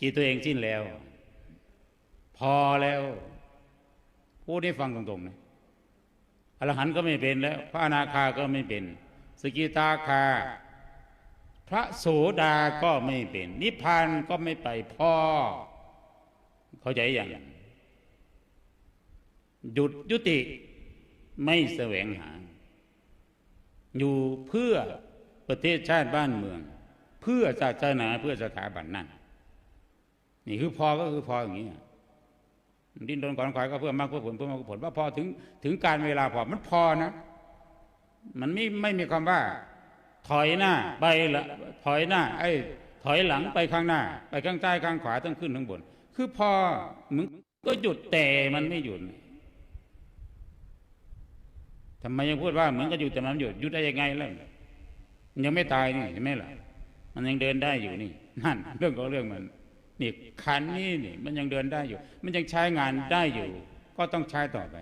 จิตตัวเองสิ้นแล้ว พอแล้วพูดให้ฟังตรงๆนะอรหันต์ก็ไม่เป็นแล้ว พระอนาคาก็ไม่เป็น สกิตาคา พระโสดาก็ไม่เป็น นิพพานก็ไม่ไปพ่อเข้าใจอย่างหยุดยุติไม่แสวงหา อยู่เพื่อประเทศชาติบ้านเมือง เพื่อศาสนาเพื่อสถาบันนั่นนี่คือพอก็คือพออย่างนี้ดิ้นรนก่อนขวายก็เพื่อมากเพื่อผลเพื่อมากเพื่อผลว่าพอถึงถึงการเวลาพอมันพอนะ มันไม่ไม่มีคำว่า ถอยหน้าไปละถอยหน้า ไอ้ถอยหลังไปข้างหน้า ไปข้างใต้ข้างขวาต้องขึ้นข้างบน คือพอมึงก็หยุดแต่มันไม่หยุดทำไมยังพูดว่าเหมือนก็หยุดแต่มันหยุดหยุดได้ยังไงล่ะยังไม่ตายนี่ใช่ไหมล่ะ มันยังเดินได้อยู่นี่นั่นเรื่องของเรื่องมันนี่ขันนี่นี่มันยังเดินได้อยู่ มันยังใช้งานได้อยู่ ก็ต้องใช้ต่อไป